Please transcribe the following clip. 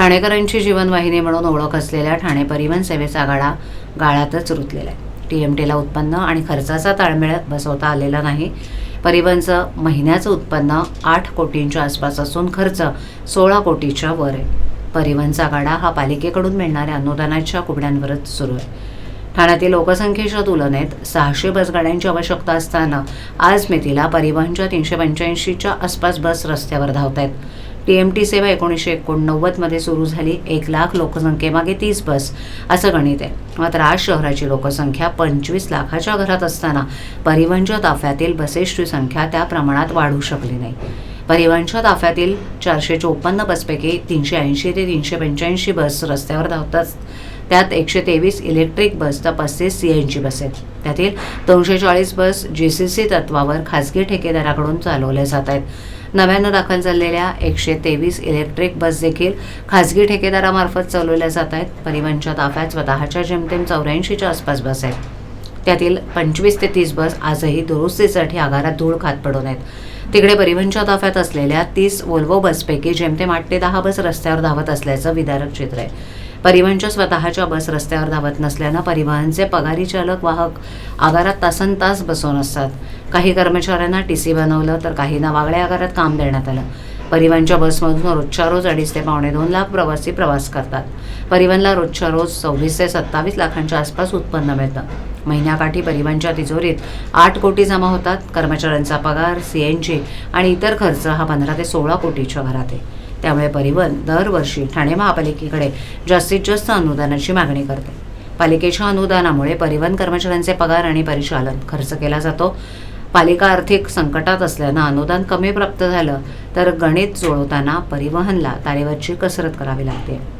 ठाणेकरांची जीवनवाहिनी म्हणून ओळख असलेल्या ठाणे परिवहन सेवेचा गाडा गाळातच रुतलेला आहे टी एम टीला उत्पन्न आणि खर्चाचा ताळमेळ बसवता आलेला नाही. परिवहनचं महिन्याचं उत्पन्न आठ कोटींच्या आसपास असून खर्च सोळा कोटीच्या वर आहे. परिवहनचा गाडा हा पालिकेकडून मिळणाऱ्या अनुदानाच्या कुबड्यांवरच सुरू आहे. ठाण्यातील लोकसंख्येच्या तुलनेत सहाशे बसगाड्यांची आवश्यकता असताना आज मितीला परिवहनच्या तीनशे पंच्याऐंशीच्या आसपास बस रस्त्यावर धावत आहेत टी एम टी सेवा एकोणीसशे एकोणनव्वदमध्ये सुरू झाली. एक लाख लोकसंख्येमागे तीस बस असं गणित आहे. मात्र आज शहराची लोकसंख्या पंचवीस लाखाच्या घरात असताना परिवहनच्या ताफ्यातील बसेसची संख्या त्या प्रमाणात वाढू शकली नाही. परिवहनच्या ताफ्यातील चारशे चोपन्न बसपैकी तीनशे ऐंशी ते तीनशे पंच्याऐंशी बस रस्त्यावर धावतात. त्यात एकशे तेवीस इलेक्ट्रिक बस तर पस्तीस सी एन जी बस. आहेत त्यातील दोनशे चाळीस बस जी सी सी तत्वावर खाजगी ठेकेदाराकडून चालवल्या जात आहेत. नव्यानं दाखल झालेल्या एकशे तेवीस इलेक्ट्रिक बस देखील खाजगी ठेकेदारामार्फत चालवल्या जात आहेत. परिवहनच्या ताफ्यात स्वतःच्या जेमतेम चौऱ्याऐंशीच्या आसपास बस आहेत. त्यातील पंचवीस ते तीस बस आजही दुरुस्तीसाठी आगारात धूळ खात पडून आहेत. तिकडे परिवहनच्या ताफ्यात असलेल्या तीस वोल्वो बसपैकी जेमतेम आठ ते दहा बस रस्त्यावर धावत असल्याचं विदारक चित्र आहे. परिवहनच्या स्वतःच्या बस रस्त्यावर धावत नसल्यानं परिवहनचे पगारी चालक वाहक आगारात तासन तास बसून असतात. काही कर्मचाऱ्यांना टी सी बनवलं तर काहींना वागळ्या आगारात काम देण्यात आलं. परिवहनच्या बसमधून रोजच्या रोज अडीच ते पावणे दोन लाख प्रवासी प्रवास करतात. परिवहनला रोजच्या रोज सव्वीस ते सत्तावीस लाखांच्या आसपास उत्पन्न मिळतं. महिन्याकाठी परिवहनच्या तिजोरीत आठ कोटी जमा होतात. कर्मचाऱ्यांचा पगार सी एन जी आणि इतर खर्च हा पंधरा ते सोळा कोटीच्या घरात आहे. त्यामुळे परिवहन दरवर्षी ठाणे महापालिकेकडे जास्तीत जास्त अनुदानाची मागणी करते. पालिकेच्या अनुदानामुळे परिवहन कर्मचाऱ्यांचे पगार आणि परिचालन खर्च केला जातो. पालिका आर्थिक संकटात असल्यानं अनुदान कमी प्राप्त झालं तर गणित जुळवताना परिवहनला तारेवरची कसरत करावी लागते.